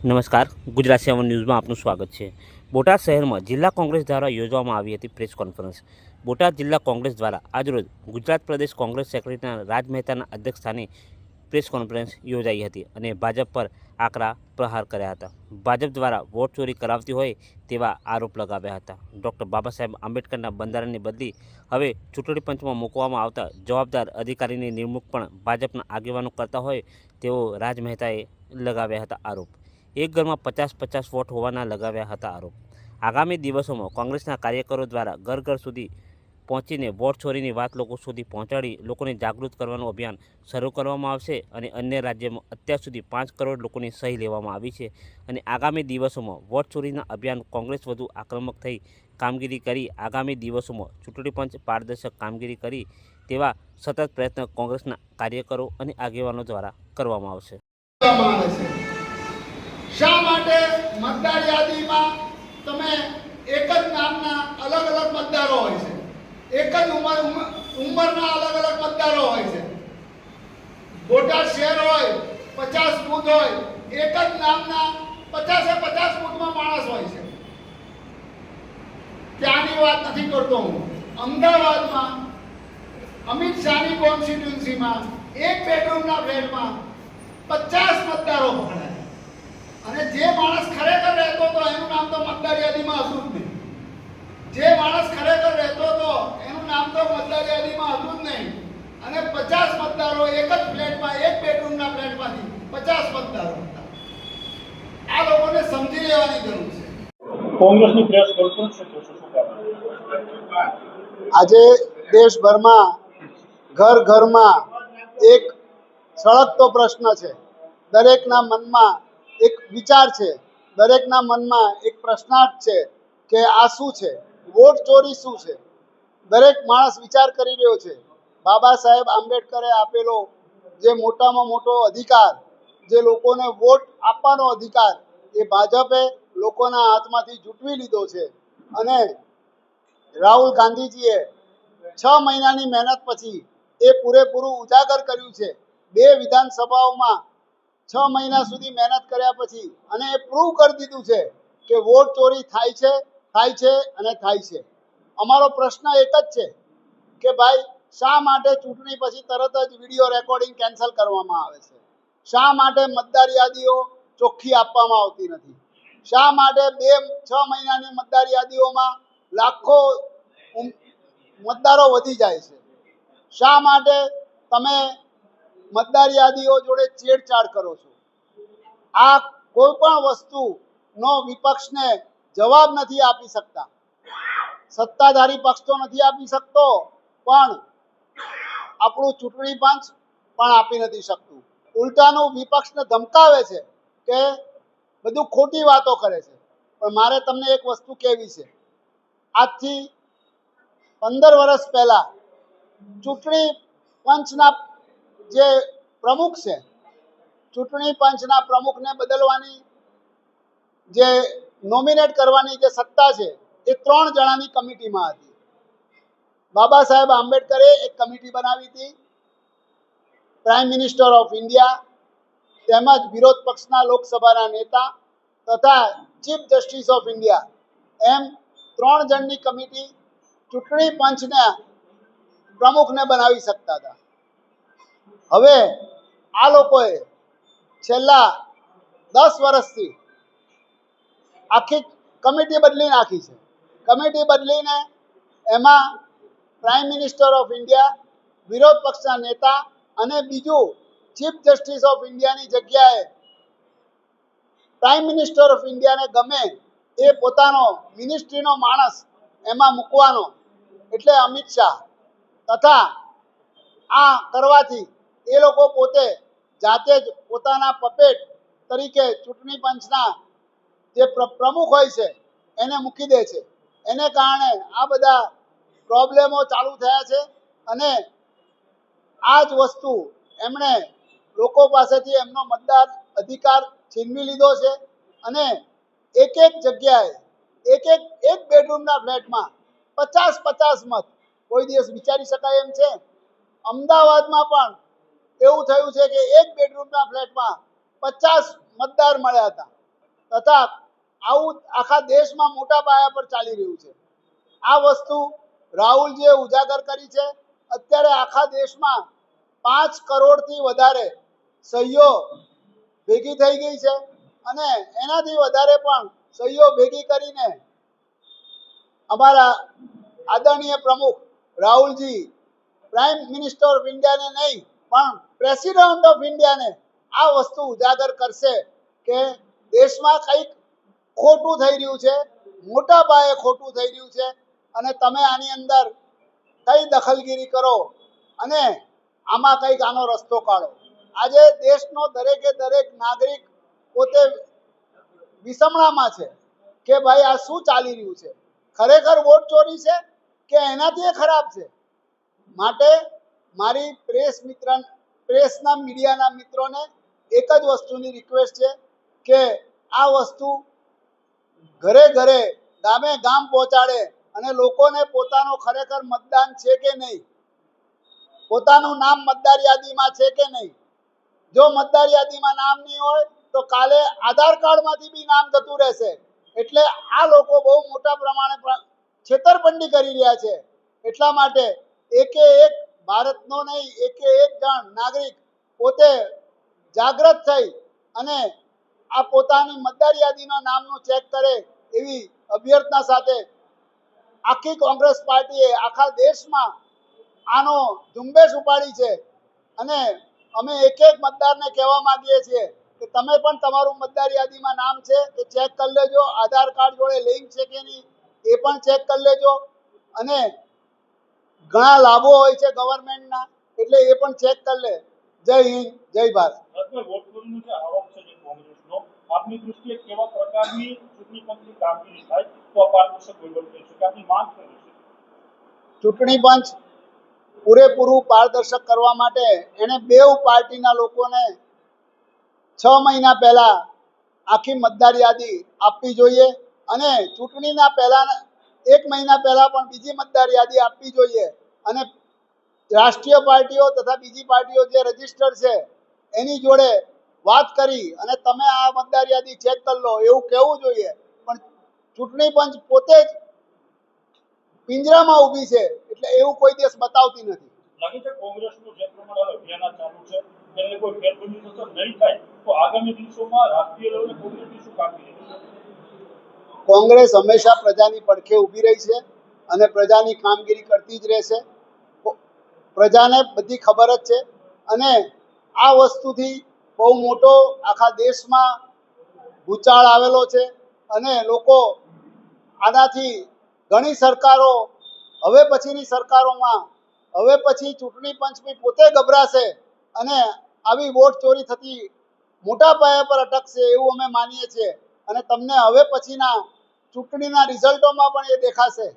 નમસ્કાર. ગુજરાત સેવન ન્યૂઝમાં આપનું સ્વાગત છે. બોટાદ શહેરમાં જિલ્લા કોંગ્રેસ દ્વારા યોજવામાં આવી હતી પ્રેસ કોન્ફરન્સ. બોટાદ જિલ્લા કોંગ્રેસ દ્વારા આજરોજ ગુજરાત પ્રદેશ કોંગ્રેસ સેક્રેટરીના રાજ મહેતાના અધ્યક્ષસ્થાને પ્રેસ કોન્ફરન્સ યોજાઈ હતી અને ભાજપ પર આકરા પ્રહાર કર્યા હતા. ભાજપ દ્વારા વોટ ચોરી કરાવતી હોય તેવા આરોપ લગાવ્યા હતા. ડૉક્ટર બાબા સાહેબ આંબેડકરના બંધારણની બદલી હવે ચૂંટણી પંચમાં મૂકવામાં આવતા જવાબદાર અધિકારીની નિમણૂક પણ ભાજપના આગેવાનો કરતા હોય તેવો રાજ મહેતાએ લગાવ્યા હતા આરોપ. એક ઘરમાં પચાસ પચાસ વોટ હોવાના લગાવ્યા હતા આરોપ. આગામી દિવસોમાં કોંગ્રેસના કાર્યકરો દ્વારા ઘર ઘર સુધી પહોંચીને વોટ ચોરીની વાત લોકો સુધી પહોંચાડી લોકોને જાગૃત કરવાનું અભિયાન શરૂ કરવામાં આવશે અને અન્ય રાજ્યમાં અત્યાર સુધી પાંચ કરોડ લોકોની સહી લેવામાં આવી છે અને આગામી દિવસોમાં વોટ ચોરીના અભિયાન કોંગ્રેસ વધુ આક્રમક થઈ કામગીરી કરી, આગામી દિવસોમાં ચૂંટણી પંચ પારદર્શક કામગીરી કરી તેવા સતત પ્રયત્ન કોંગ્રેસના કાર્યકરો અને આગેવાનો દ્વારા કરવામાં આવશે. શા માટે મતદાર યાદીમાં તમે એક જ નામના અલગ અલગ મતદારો હોય છે? એક જ ઉંમર ઉંમર- ઉંમરના અલગ અલગ મતદારો હોય છે? બોટાદ શહેર હોય, પચાસ બૂથ હોય, એક જ નામના પચાસે પચાસ બૂથમાં માણસ હોય છે. ત્યાંની વાત નથી કરતો હું. અમદાવાદમાં અમિત શાહની કોન્સ્ટિટ્યુન્સીમાં એક બેડરૂમના ફ્લેટમાં પચાસ મતદારો પકડાયા અને જે માણસ ખરેખર રહેતો હતો એનું નામ તો મતદાર યાદીમાં હતું જ નહીં. જે માણસ ખરેખર રહેતો હતો એનું નામ તો મતદાર યાદીમાં હતું જ નહીં. અને પચાસ મતદારો એક જ ફ્લેટમાં એક બેડરૂમના ફ્લેટમાંથી પચાસ મતદારો હતા. આ લોકોને સમજી લેવાની જરૂર છે. કોંગ્રેસની પ્રેસ કોન્ફરન્સ આજે દેશભરમાં ઘર ઘરમાં એક સળગતો પ્રશ્ન છે. દરેકના મનમાં એક વિચાર છે, દરેકના મનમાં એક પ્રશ્નાર્થ છે કે આ શું છે? વોટ ચોરી શું છે? દરેક માણસ વિચાર કરી રહ્યો છે. બાબા સાહેબ આંબેડકરે આપેલો જે મોટામાં મોટો અધિકાર, જે લોકોને વોટ આપવાનો અધિકાર, એ ભાજપે લોકોના હાથમાંથી જૂટવી લીધો છે. અને રાહુલ ગાંધીજીએ છ મહિનાની મહેનત પછી એ પૂરેપૂરું ઉજાગર કર્યું છે. બે વિધાનસભાઓમાં છ મહિના સુધી મહેનત કર્યા પછી અને એ પ્રૂવ કરી દીધું છે કે વોટ ચોરી થાય છે થાય છે અને થાય છે. અમારો પ્રશ્ન એક જ છે કે ભાઈ, શા માટે ચૂંટણી પછી તરત જ વીડિયો રેકોર્ડિંગ કેન્સલ કરવામાં આવે છે? શા માટે મતદાર યાદીઓ ચોખ્ખી આપવામાં આવતી નથી? શા માટે બે, છ મહિનાની મતદાર યાદીઓમાં લાખો મતદારો વધી જાય છે? શા માટે તમે મતદાર યાદીઓ જોડે છેડછાડ કરો છો. આ કોઈ પણ વસ્તુનો વિપક્ષને જવાબ નથી આપી શકતા. સત્તાધારી પક્ષ તો નથી આપી શકતો, પણ આપણું ચૂંટણી પંચ પણ આપી નથી શકતું. ઉલટાનું વિપક્ષને ધમકાવે છે કે બધું ખોટી વાતો કરે છે. પણ મારે તમને એક વસ્તુ કહેવી છે. આજથી પંદર વર્ષ પહેલા ચૂંટણી પંચના જે પ્રમુખ છે, ચૂંટણી પંચના પ્રમુખને બદલવાની જે નોમિનેટ કરવાની જે સત્તા છે, એ ત્રણ જણાની કમિટીમાં હતી. બાબા સાહેબ આંબેડકરે એક કમિટી બનાવી હતી પ્રાઇમ મિનિસ્ટર ઓફ ઇન્ડિયા તેમજ વિરોધ પક્ષના લોકસભાના નેતા તથા ચીફ જસ્ટિસ ઓફ ઇન્ડિયા એમ ત્રણ જણની કમિટી ચૂંટણી પંચને પ્રમુખને બનાવી શકતા હતા. હવે આ લોકોએ છેલ્લા દસ વર્ષથી આખી કમિટી બદલી નાખી છે. કમિટી બદલીને એમાં પ્રાઇમ મિનિસ્ટર ઓફ ઇન્ડિયા વિરોધ પક્ષના નેતા અને બીજું ચીફ જસ્ટિસ ઓફ ઇન્ડિયાની જગ્યાએ પ્રાઇમ મિનિસ્ટર ઓફ ઇન્ડિયાને ગમે એ પોતાનો મિનિસ્ટ્રીનો માણસ એમાં મૂકવાનો. એટલે અમિત શાહ તથા આ કરવાથી એ લોકો પોતે જાતે જ પોતાના પપેટ તરીકે ચૂંટણી પંચના જે પ્રમુખ હોય છે, એને મૂકી દે છે. એને કારણે આ બધા પ્રોબ્લેમો ચાલુ થયા છે અને આ જ વસ્તુ એમણે લોકો પાસેથી એમનો મતદાર અધિકાર છીનવી લીધો છે અને એક એક જગ્યાએ એક એક એક બેડરૂમના ફ્લેટમાં પચાસ પચાસ મત કોઈ દિવસ વિચારી શકાય એમ છે. અમદાવાદમાં પણ એવું થયું છે કે એક બેડરૂમના ફ્લેટમાં પચાસ મતદાર મળ્યા હતા. તથા આવું આખા દેશમાં મોટા પાયા પર ચાલી રહ્યું છે. આ વસ્તુ રાહુલજીએ ઉજાગર કરી છે. અત્યારે આખા દેશમાં પાંચ કરોડથી વધારે સહીઓ ભેગી થઈ ગઈ છે અને એનાથી વધારે પણ સહીઓ ભેગી કરીને અમારા આદરણીય પ્રમુખ રાહુલજી, પ્રાઇમ મિનિસ્ટર ઓફ ઇન્ડિયાને નહીં પણ પ્રેસિડેન્ટ ઓફ ઇન્ડિયાને આ વસ્તુ ઉજાગર કરશે કે દેશમાં કંઈક ખોટું થઈ રહ્યું છે, મોટા પાયે ખોટું થઈ રહ્યું છે અને તમે આની અંદર કઈ દખલગીરી કરો અને આમાં કંઈક આનો રસ્તો કાઢો. આજે દેશનો દરેકે દરેક નાગરિક પોતે વિસમણામાં છે કે ભાઈ આ શું ચાલી રહ્યું છે? ખરેખર વોટ ચોરી છે કે એનાથી ખરાબ છે? માટે મારી પ્રેસ મિત્ર પ્રેસના મીડિયાના મિત્રોને એક જ વસ્તુની રિક્વેસ્ટ છે કે આ વસ્તુ ઘરે ઘરે ગામે ગામ પહોંચાડે અને લોકોને પોતાનો ખરેખર મતદાન છે કે નહીં? પોતાનું નામ મતદાર યાદીમાં છે કે નહીં? જો મતદાર યાદીમાં નામ નહીં હોય, તો કાલે આધાર કાર્ડમાંથી બી નામ જતું રહેશે. એટલે આ લોકો બહુ મોટા પ્રમાણે પ્ર- છેતરપિંડી કરી રહ્યા છે. એટલા માટે એકે એક ભારતનો નહીં, એકે એક જણ નાગરિક પોતે જાગૃત થઈ અને આ પોતાની મતદાર યાદીના નામનું ચેક કરે એવી અભ્યર્થના સાથે આખી કોંગ્રેસ પાર્ટીએ આખા દેશમાં આનો ઝુંબેશ ઉપાડી છે. અને અમે એક એક મતદારને કહેવા માંગીએ છીએ કે તમે પણ તમારું મતદાર યાદીમાં નામ છે તે ચેક કરી લેજો. આધાર કાર્ડ જોડે લિંક છે કે નહીં, એ પણ ચેક કરી લેજો. અને ઘણા લાભો હોય છે ગવર્મેન્ટના એટલે એ પણ ચેક કરી લે. જય હિન્દ જય ભારત. ચૂંટણી પંચ પૂરેપૂરું પારદર્શક કરવા માટે એણે બેઉ પાર્ટીના લોકોને છ મહિના પહેલા આખી મતદાર યાદી આપવી જોઈએ અને ચૂંટણીના પહેલા એક મહિના પહેલા પણ બીજી મતદાર યાદી આપવી જોઈએ. અને રાષ્ટ્રીય પાર્ટીઓ તથા બીજી પાર્ટીઓ જે રજિસ્ટર છે, એની જોડે વાત કરી અને તમે આ મતદાર યાદી ચેક કરી લો, એવું કહેવું જોઈએ. પણ ચૂંટણી પંચ પોતે જ પિંજરામાં ઊભી છે, એટલે એવું કોઈ દેશ બતાવતી નથી. કોંગ્રેસનું જે પ્રમાણે અભિયાન ચાલુ છે તેને કોઈ ફેરબદલી નહીં થાય, તો આગામી દિવસોમાં રાષ્ટ્રીય લેવલે કોંગ્રેસની શું કામગીરી? કોંગ્રેસ હંમેશા પ્રજાની પડખે ઊભી રહી છે અને પ્રજાની કામગીરી કરતી જ રહેશે પ્રજાને બધી ખબર જ છે અને આ વસ્તુથી બહુ મોટો આખા દેશમાં ભૂચાળ આવેલો છે અને લોકો આનાથી ઘણી સરકારો હવે પછીની સરકારોમાં હવે પછી ચૂંટણી પંચ બી પોતે ગભરાશે અને આવી વોટ ચોરી થતી મોટા પાયા પર અટકશે એવું અમે માનીએ છીએ. અને તમને હવે પછીના ચૂંટણીના રિઝલ્ટોમાં પણ એ દેખાશે.